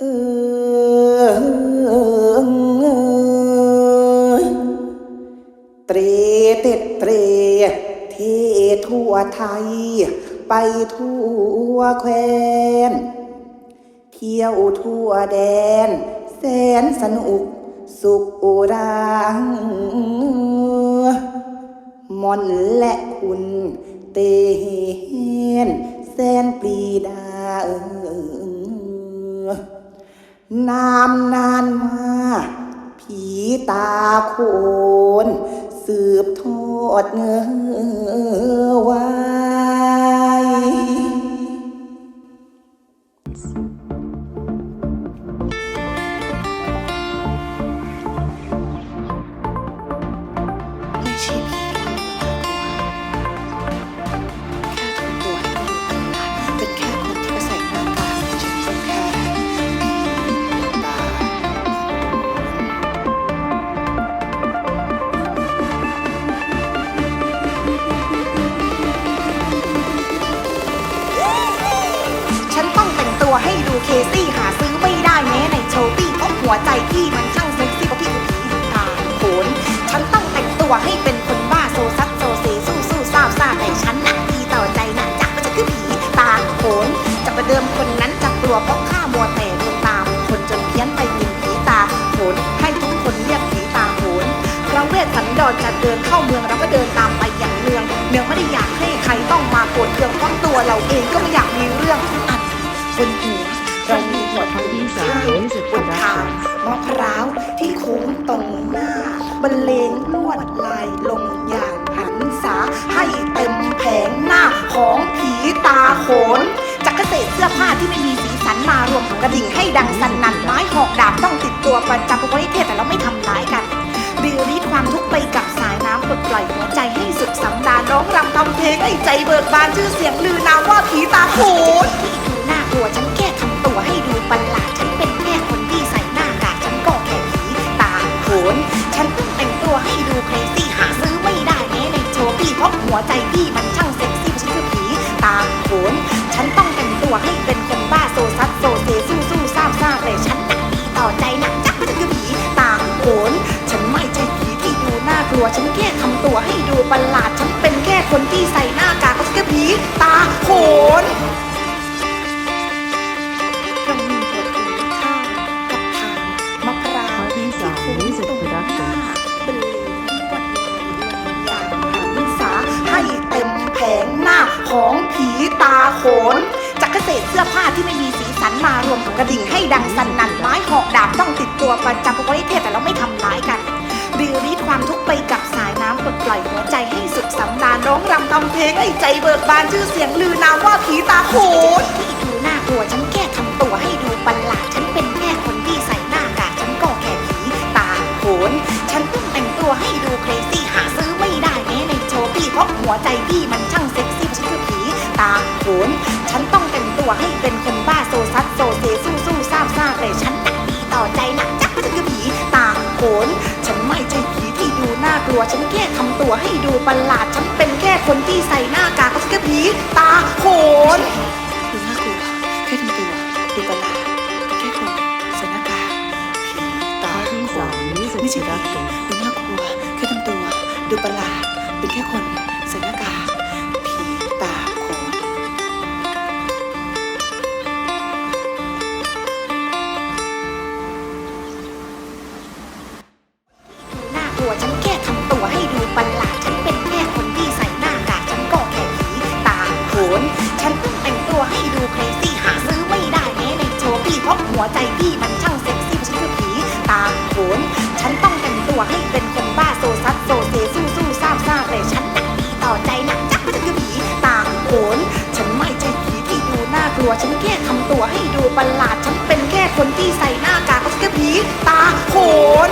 เออเตรเต็ดเตรเททั่วไทย ไปทั่วแคว้น เที่ยวทั่วแดน แสนสนุกสุขอุรางมอนและคุณเตนแสนปรีดาเออ นามนานมา ผีตาโคนสืบทอดเงอไว้ ตัวให้ดูเคซี่หาซื้อไม่ได้แม้ในโชว์ปี้เพราะหัวใจพี่มันช่างเซ็กซี่กว่าพี่ผีตาโขนฉันต้องแต่งตัวให้เป็นคนบ้าโซซัดโซเซสู้สู้ซาบซาแต่ฉันน่ะดีต่อใจนะจักมันจะคือผีตาโขนจะประเดิมคนนั้นจักกลัวเพราะข้ามัวแต่เดินตาม คนจนเพี้ยนไปเป็นผีตาโขนให้ทุกคนเรียกผีตาโขนพระเวสสันดรจะเดินเข้าเมืองเราก็เดินตามไปอย่างเนืองเนืองไม่ได้อยากให้ใครต้องมาโกรธเคืองเพราะตัวเราเองก็ไม่อยากมีเรื่องอันบนหัว รรเลงลวดลายลงอย่างหันษาให้เต็มแผงหน้าของผีตาโขนจากเกษตรเสื้อผ้าที่ไม่มีสีสันมารวมกระดิ่งให้ดังสนั่นไม้หอกดาบต้องติดตัวประจำเอาไว้เทศแต่เราไม่ทำร้ายกันดีรีดความทุกข์ไปกับสายน้ำปลดปล่อยหัวใจให้สุขสำราญร้องรำทำเพลงให้ใจเบิกบานชื่อเสียงลือนามว่าผีตาโขนดูน่ากลัวฉันแค่ทำตัวให้ดูประหลาดฉัน หัวใจพี่มันช่างเซ็กซี่ฉันคือผีตาโขน ฉันต้องแต่งตัวให้เป็นคนบ้าโซซัดโซเซสู้สู้ซาบซ่าเลยฉันหนักดีต่อใจหนักจักฉันคือผีตาโขน ฉันไม่ใช่ผีที่ดูน่ากลัว ฉันแค่ทำตัวให้ดูประหลาด ฉันเป็นแค่คนที่ใส่หน้ากากก็คือผีตาโขน โขนจากเกษตรเสื้อผ้าที่ไม่มีสีสันมารวมกับกระดิ่งให้ดังสนั่นไม้หอกดาบต้องติดตัวประจำเอาไว้เทศแต่เราไม่ทำร้ายกันดีรีดความทุกข์ไปกับสายน้ำปลดปล่อยหัวใจให้สุขสำราญร้องรำทำเพลงให้ใจเบิกบานชื่อเสียงลือนามว่าผีตาโขนที่ดูน่ากลัวฉันแค่ทำตัวให้ดูประหลาดฉันเป็นแค่คนที่ใส่หน้ากากฉันก็แค่ผีตาโขนฉันต้องแต่งตัวให้ดูเครซี่หาซื้อไม่ได้แม้ในโชว์ปี้เพราะหัวใจพี่มันช่างเซ็ก โขนฉันต้องแต่งตัวให้เป็นคนบ้าโซซัดโซเซสู้สู้ซาบซ่าแต่ฉันหนักดีต่อใจหนักจักฉันคือผีตาโขนฉันไม่ใช่ผีที่ดูน่ากลัว ฉันแค่ทำตัวให้ดูประหลาด ฉันเป็นแค่คนที่ใส่หน้ากากก็คือผีตาโขนดูน่ากลัวแค่ทำตัวดูประหลาดแค่คนใส่หน้ากากผีตาโขนไม่ใช่ผีดูน่ากลัวแค่ทำตัวดูประหลาดเป็นแค่คน กลัวฉันแค่ทำตัวให้ดูประหลาดฉันเป็นแค่คนที่ใส่หน้ากากฉันก็แค่ผีตาโขนฉันต้องแต่งตัวให้ดูเครซี่หาซื้อไม่ได้แม้ในโชว์ปี้เพราะหัวใจพี่มันช่างเซ็กซี่ฉันคือผีตาโขนฉันต้องแต่งตัวให้เป็นคนบ้าโซซัดโซเซสู้สู้ซาบซ่าแต่ฉันหนักดีต่อใจหนักจักฉันคือผีตาโขนฉันไม่ใช่ผีที่ดูน่ากลัวฉันแค่ทำตัวให้ดูประหลาดฉันเป็นแค่คนที่ใส่หน้ากากก็คือผีตาโขน